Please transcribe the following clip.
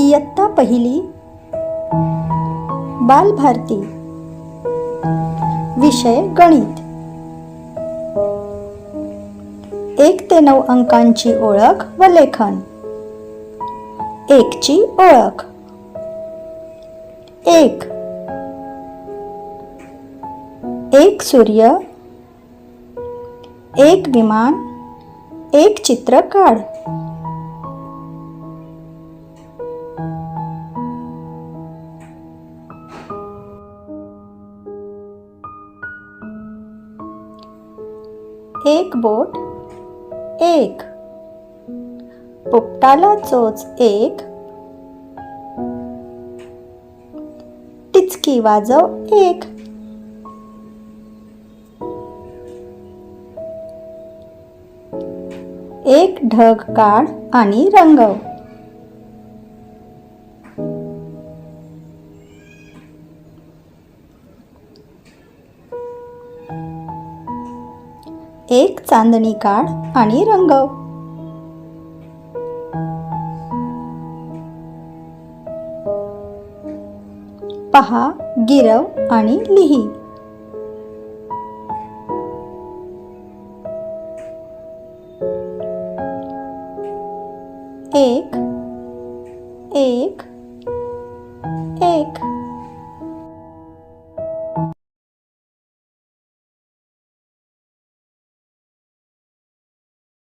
इयत्ता पहिली. बालभारती. विषय गणित. एक ते नऊ अंकांची ओळख व लेखन. एकची ओळख. एक. एक सूर्य. एक विमान. एक चित्र काढ एक बोट एक. पोपटाला चोच एक. टिचकी वाजव एक. एक ढग काढ आणि रंगव. एक चांदणी काढ आणि रंगव पहा गिरव आणि लिही. एक एक एक.